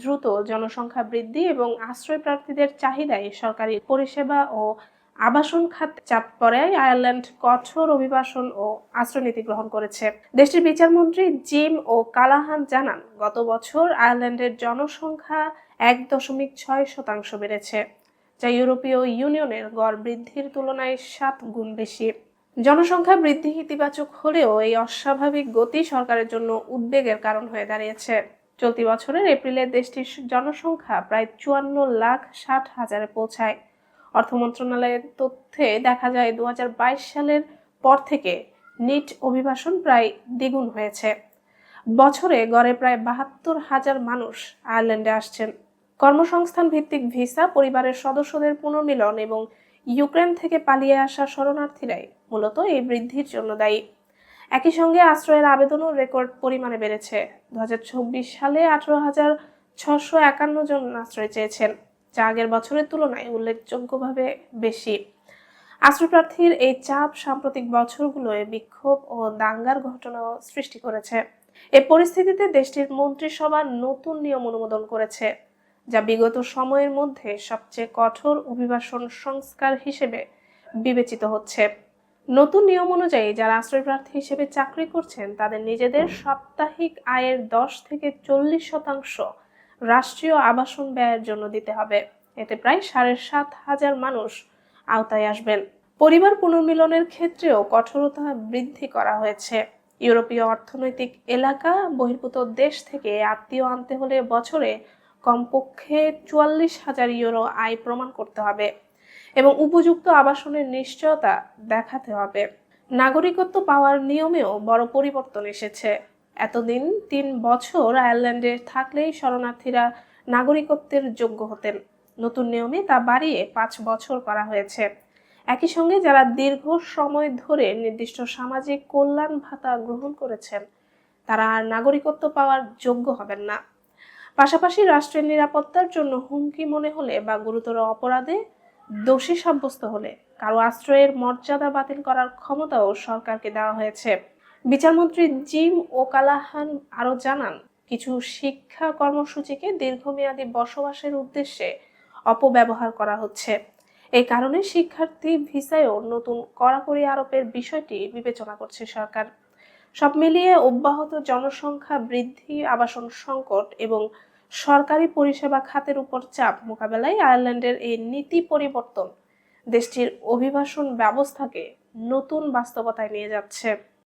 দ্রুত জনসংখ্যা বৃদ্ধি এবং আশ্রয় প্রার্থীদের চাহিদায় সরকারি পরিষেবা ও আবাসন খাত চাপ পড়ায় আয়ারল্যান্ড কঠোর অভিবাসন ও আশ্রয়নীতি গ্রহণ করেছে। দেশটির বিচারমন্ত্রী জিম ও কালাহান জানান, গত বছর আয়ারল্যান্ডের জনসংখ্যা এক দশমিক ছয় শতাংশ বেড়েছে, যা ইউরোপীয় ইউনিয়নের গড় বৃদ্ধির তুলনায় সাত গুণ বেশি। জনসংখ্যা বৃদ্ধি ইতিবাচক হলেও এই অস্বাভাবিক গতি সরকারের জন্য উদ্বেগের কারণ হয়ে দাঁড়িয়েছে। চলতি বছরের এপ্রিলে দেশটির জনসংখ্যা প্রায় চুয়ান্ন লাখ ষাট হাজারে পৌঁছায়। অর্থ মন্ত্রণালয়ের তথ্যে দেখা যায়, দুহাজার বাইশ সালের পর থেকে নিট অভিবাসন প্রায় দ্বিগুণ হয়েছে। বছরে গড়ে প্রায় বাহাত্তর হাজার মানুষ আয়ারল্যান্ডে আসছেন। কর্মসংস্থান ভিত্তিক ভিসা পরিবারের সদস্যদের পুনর্মিলন এবং ইউক্রেন থেকে পালিয়ে আসা শরণার্থীরাই মূলত এই বৃদ্ধির জন্য দায়ী। একই সঙ্গে আশ্রয়ের আবেদনও রেকর্ড পরিমাণে বেড়েছে। দু হাজার চব্বিশ সালে আঠারো হাজার ছশো একান্ন জন আশ্রয় চেয়েছেন, যা আগের বছরের তুলনায় উল্লেখযোগ্যভাবে বেশি। আশ্রয়প্রার্থীর এই চাপ সাম্প্রতিক বছরগুলোয় বিক্ষোভ ও দাঙ্গার ঘটনাও সৃষ্টি করেছে। এ পরিস্থিতিতে দেশটির মন্ত্রিসভা নতুন নিয়ম অনুমোদন করেছে, যা বিগত সময়ের মধ্যে সবচেয়ে কঠোর অভিবাসন সংস্কার হিসেবে বিবেচিত হচ্ছে। নতুন নিয়ম অনুযায়ী যারা আশ্রয়প্রার্থী হিসেবে চাকরি করছেন, তাদের নিজেদের সাপ্তাহিক আয়ের দশ থেকে চল্লিশ শতাংশ রাষ্ট্রীয় আবাসন ব্যয়ের জন্য দিতে হবে। এতে প্রায় সাড়ে সাত হাজার মানুষ আওতায় আসবেন। পরিবার পুনর্মিলনের ক্ষেত্রেও কঠোরতা বৃদ্ধি করা হয়েছে। ইউরোপীয় অর্থনৈতিক এলাকা বহির্ভূত দেশ থেকে আত্মীয় আনতে হলে বছরে কমপক্ষে চুয়াল্লিশ হাজার ইউরো আয় প্রমাণ করতে হবে। এবং উপযুক্ত আবাসনের নিশ্চয়তা দেখাতে হবে। নাগরিকত্ব পাওয়ার নিয়মেও বড় পরিবর্তন এসেছে। এতদিন তিন বছর আয়ারল্যান্ডে থাকলেই শরণার্থীরা নাগরিকত্বের যোগ্য হতেন। নতুন নিয়মে তা বাড়িয়ে পাঁচ বছর করা হয়েছে। একই সঙ্গে যারা দীর্ঘ সময় ধরে নির্দিষ্ট সামাজিক কল্যাণ ভাতা গ্রহণ করেছেন, তারা আর নাগরিকত্ব পাওয়ার যোগ্য হবেন না। পাশাপাশি রাষ্ট্রের নিরাপত্তার জন্য হুমকি মনে হলে বা গুরুতর অপরাধে দোষী সাব্যস্ত হলে কারও আশ্রয়ের মর্যাদা বাতিল করার ক্ষমতাও সরকারকে দেওয়া হয়েছে। বিচারমন্ত্রী জিম ওকালাহান আরও জানান, কিছু শিক্ষা কর্মসূচিকে দীর্ঘমেয়াদী বসবাসের উদ্দেশ্যে অপব্যবহার করা হচ্ছে। এই কারণে শিক্ষার্থী ভিসায়ও নতুন কড়াকড়ি আরোপের বিষয়টি বিবেচনা করছে সরকার। সব মিলিয়ে অব্যাহত জনসংখ্যা বৃদ্ধি, আবাসন সংকট এবং সরকারি পরিষেবা খাতের উপর চাপ মোকাবেলায় আয়ারল্যান্ডের এই নীতি পরিবর্তন দেশটির অভিবাসন ব্যবস্থাকে নতুন বাস্তবতায় নিয়ে যাচ্ছে।